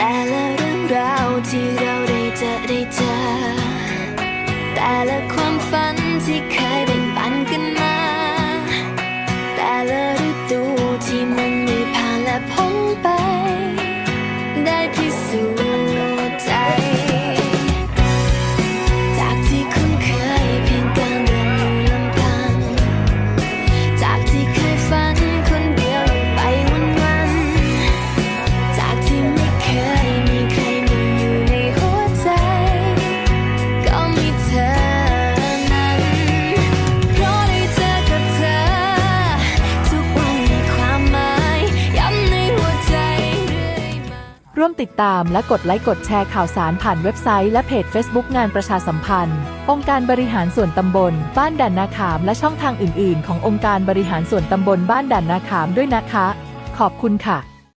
แต่ละเรื่องราวที่เราได้เจอได้เจอ แต่ละความฝันที่เคยแบ่งปันกันมา แต่ละฤดูที่มันมีผ่านและพ้นไป ได้พิสูจน์ ร่วมติดตามและกดไลค์กดแชร์ข่าวสารผ่านเว็บไซต์และเพจ Facebook งานประชาสัมพันธ์ องค์การบริหารส่วนตำบล บ้านด่านนาขามและช่องทางอื่น ๆ ขององค์การบริหารส่วนตำบลบ้านด่านนาขามด้วยนะคะ ขอบคุณค่ะ